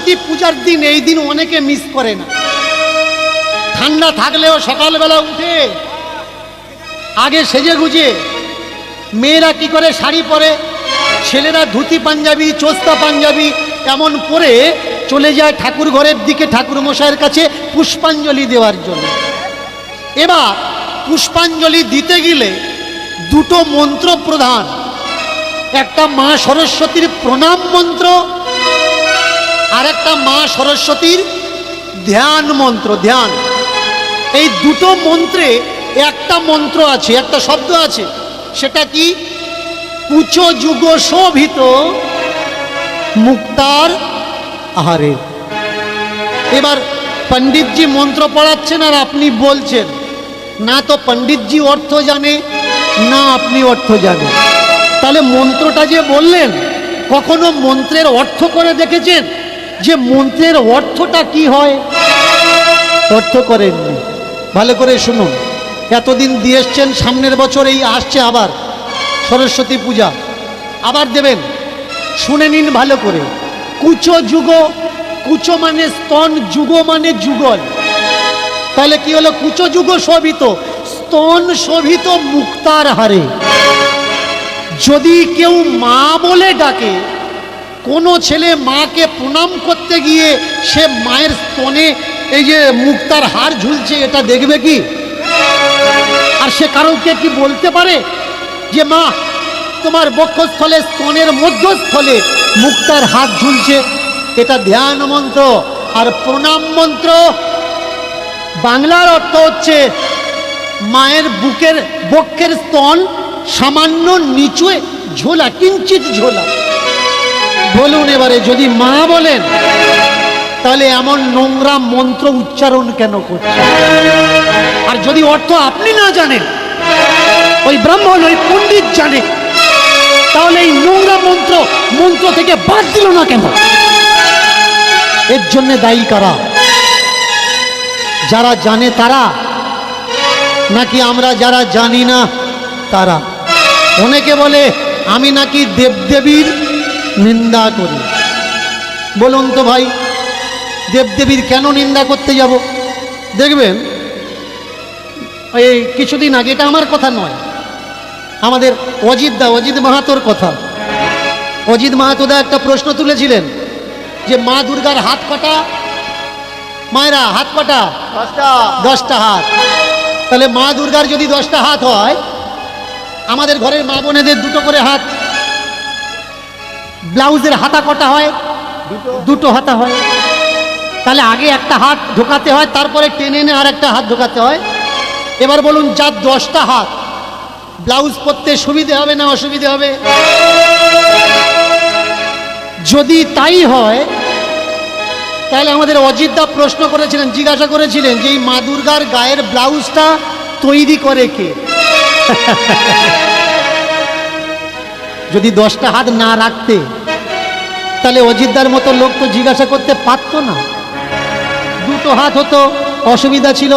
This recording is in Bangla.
সরস্বতী পূজার দিন এই দিন অনেকে মিস করে না। ঠান্ডা থাকলেও সকালবেলা উঠে, আগে সেজে গুজে, মেয়েরা কি করে শাড়ি পরে, ছেলেরা ধুতি পাঞ্জাবি, চোস্তা পাঞ্জাবি এমন পরে চলে যায় ঠাকুর ঘরের দিকে ঠাকুর মশাইয়ের কাছে পুষ্পাঞ্জলি দেওয়ার জন্য। এবার পুষ্পাঞ্জলি দিতে গেলে দুটো মন্ত্র প্রধান একটা মা সরস্বতীর প্রণাম মন্ত্র আর একটা মা সরস্বতীর ধ্যান মন্ত্র, ধ্যান। এই দুটো মন্ত্রে একটা মন্ত্র আছে, একটা শব্দ আছে। সেটা কি? উচ্চ যুগ শোভিত মুক্তার আহারে। এবার পণ্ডিতজি মন্ত্র পড়াচ্ছেন আর আপনি বলছেন, না তো পণ্ডিতজি অর্থ জানে, না আপনি অর্থ জানেন। তাহলে মন্ত্রটা যে বললেন, কখনো মন্ত্রের অর্থ করে দেখেছেন? যে মন্ত্রের অর্থটা কি হয়? অর্থ করেননি। ভালো করে শুনুন। এতদিন দিয়ে এসছেন, সামনের বছর এই আসছে আবার। সরস্বতী পূজা। আবার দেবেন। শুনে নিন ভালো করে। কুচো যুগ, কুচো মানে স্তন, যুগ মানে যুগল। তাহলে কি হলো? কুচো যুগ শোভিত, স্তন শোভিত মুক্তার হারে। যদি কেউ মা বলে ডাকে কোনো ছেলে মাকে প্রণাম করতে গিয়ে সে মায়ের স্তনে এই যে মুক্তার হার ঝুলছে, এটা দেখবে কি? আর সে কারোকে কি বলতে পারে যে, মা, তোমার বক্ষস্থলে, স্তনের মধ্যস্থলে মুক্তার হাত ঝুলছে, এটা ধ্যান মন্ত্র আর প্রণাম মন্ত্র? বাংলার অর্থ হচ্ছে, মায়ের বুকের, বক্ষের স্তন সামান্য নিচুয়ে ঝোলা, কিঞ্চিত ঝোলা। বলুন এবারে, যদি মা বলেন, তাহলে এমন নোংরা মন্ত্র উচ্চারণ কেন করছে আর যদি অর্থ আপনি না জানেন, ওই ব্রাহ্মণ, ওই পণ্ডিত জানে, তাহলে এই নোংরা মন্ত্র মন্ত্র থেকে বাদ দিল না কেন? এর জন্য দায়ী কারা? যারা জানে তারা, নাকি আমরা যারা জানি না তারা? অনেকে বলে, আমি নাকি দেবদেবীর নিন্দা করি। বলুন তো ভাই দেবদেবীর কেন নিন্দা করতে যাব? দেখবেন এই কিছুদিন আগে এটা আমার কথা নয় আমাদের অজিত দা অজিত মাহাতোর কথা। অজিত মাহাতোদা একটা প্রশ্ন তুলেছিলেন যে মা দুর্গার হাত কটা? মায়েরা হাত কটা? দশটা হাত। তাহলে মা দুর্গার যদি দশটা হাত হয় আমাদের ঘরের মা বোনেদের দুটো করে হাত ব্লাউজের হাতা কটা হয়? দুটো। হাতা হয়। তাহলে আগে একটা হাত ঢোকাতে হয় তারপরে টেনে এনে আর একটা হাত ঢোকাতে হয়। এবার বলুন যার দশটা হাত ব্লাউজ পরতে সুবিধে হবে না অসুবিধে হবে? যদি তাই হয় তাহলে আমাদের অজিতদা প্রশ্ন করেছিলেন জিজ্ঞাসা করেছিলেন যে এই মা দুর্গার গায়ের ব্লাউজটা তৈরি করে কে? যদি দশটা হাত না রাখতে তাহলে অজিতদার মতো লোক তো জিজ্ঞাসা করতে পারতো না। দুটো হাত হতো অসুবিধা ছিল।